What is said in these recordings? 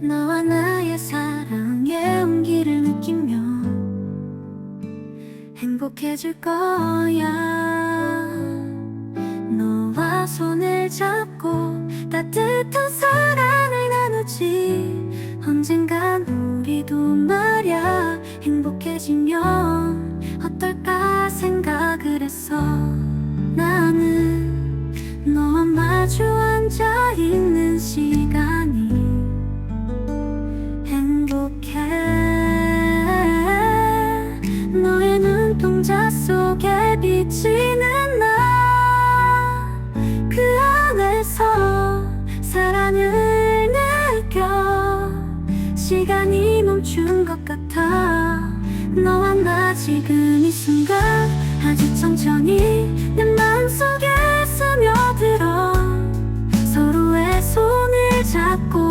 너와 나의 사랑의 온기를 느끼며 행복해질 거야. 너와 손을 잡고 따뜻한 사랑을 나누지. 언젠간 우리도 말야 행복해지면 어떨까 생각을 했어 마주 앉아 있는 시간이 행복해. 너의 눈동자 속에 비치는 나. 그 안에서 사랑을 느껴. 시간이 멈춘 것 같아. 너와 나 지금 이 순간 아주 천천히 손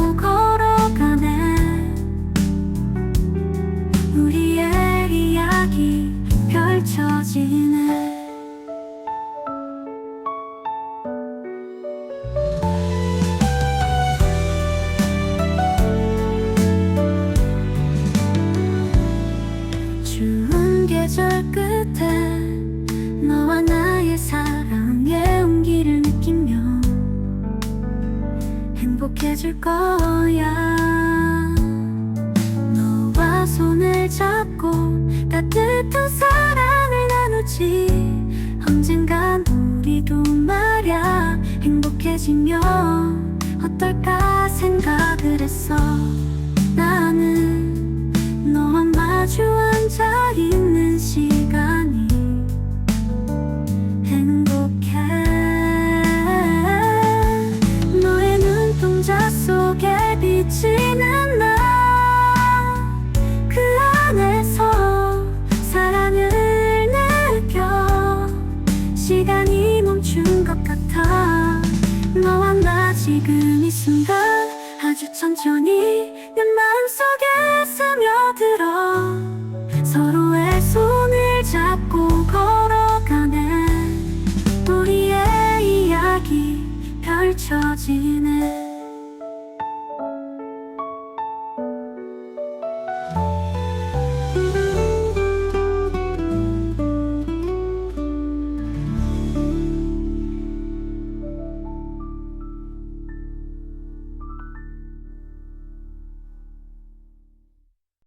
행복해질 거야. 너와 손을 잡고 따뜻한 사랑을 나누지. 언젠간 우리도 말야 행복해지면 어떨까 생각을 했어. 나는 너와 마주 것 같아. 너와 나 지금 이 순간 아주 천천히 내 마음속에 스며들어. 서로의 손을 잡고 걸어가네. 우리의 이야기 펼쳐지